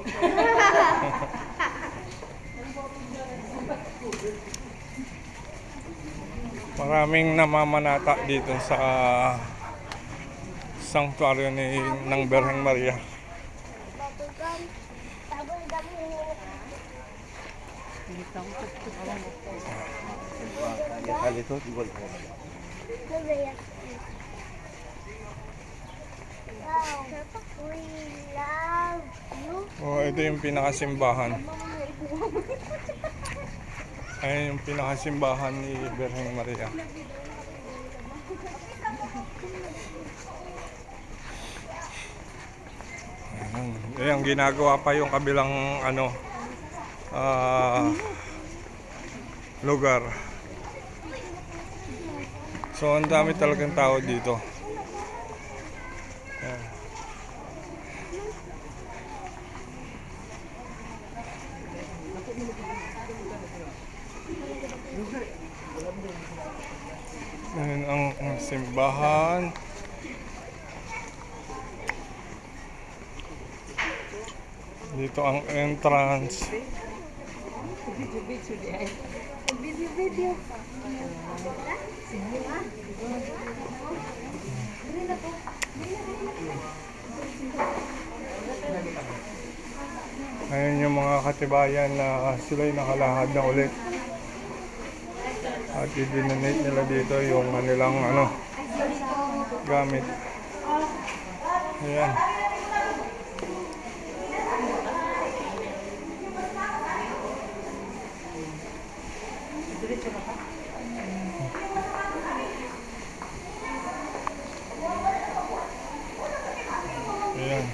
Maraming namamanata dito sa sanctuary ni ng Berheng Maria. Bubblegum. Ito yung pinakasimbahan. Ayan yung pinakasimbahan ni Berheng Maria. Ayan, ayan, ginagawa pa yung kabilang ano ah, lugar. So, ang dami talagang tao dito. Simbahan. Dito ang entrance. Ayan yung mga katibayan na sila'y nakalahad na ulit. At i-donate nila dito yung kanilang ano, gamit. Ayan.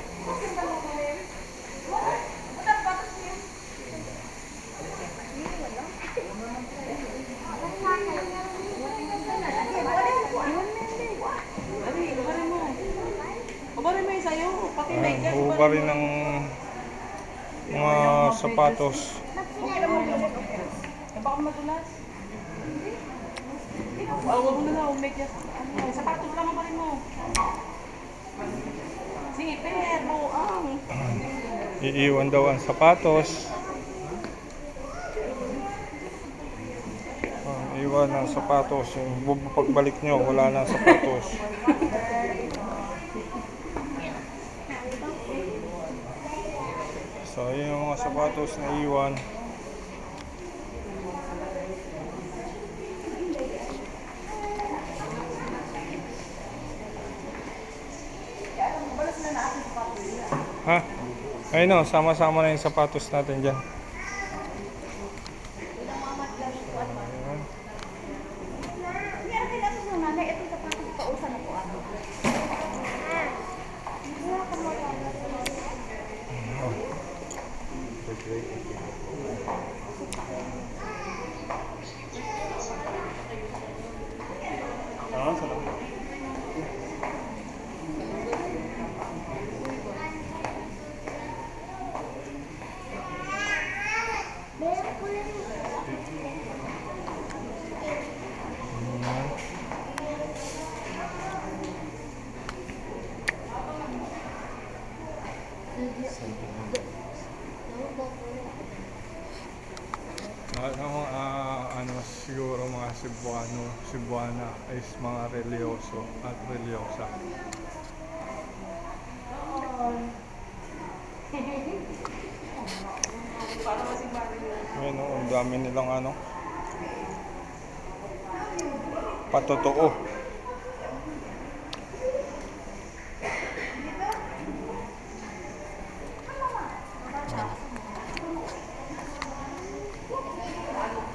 Kumarin mo yung sayo. Pati na Ayan, huba rin ng mga sapatos. Baka madulas. Ah, wag mo na yan. Ano, sapatos lang ang mo. Sige, pero ang. Iiwan daw ang sapatos. Iwan ang sapatos. Yung pagbalik nyo, wala na sapatos. So, yun yung mga sapatos na iwan. Ha? Ayun o, sama-sama na yung sapatos natin dyan. 아, 사람. Lahat ng mga ah, ano, siguro mga Cebuano, Cebuana is mga religyoso at religyosa. Ayan o, ang dami nilang ano, patotoo.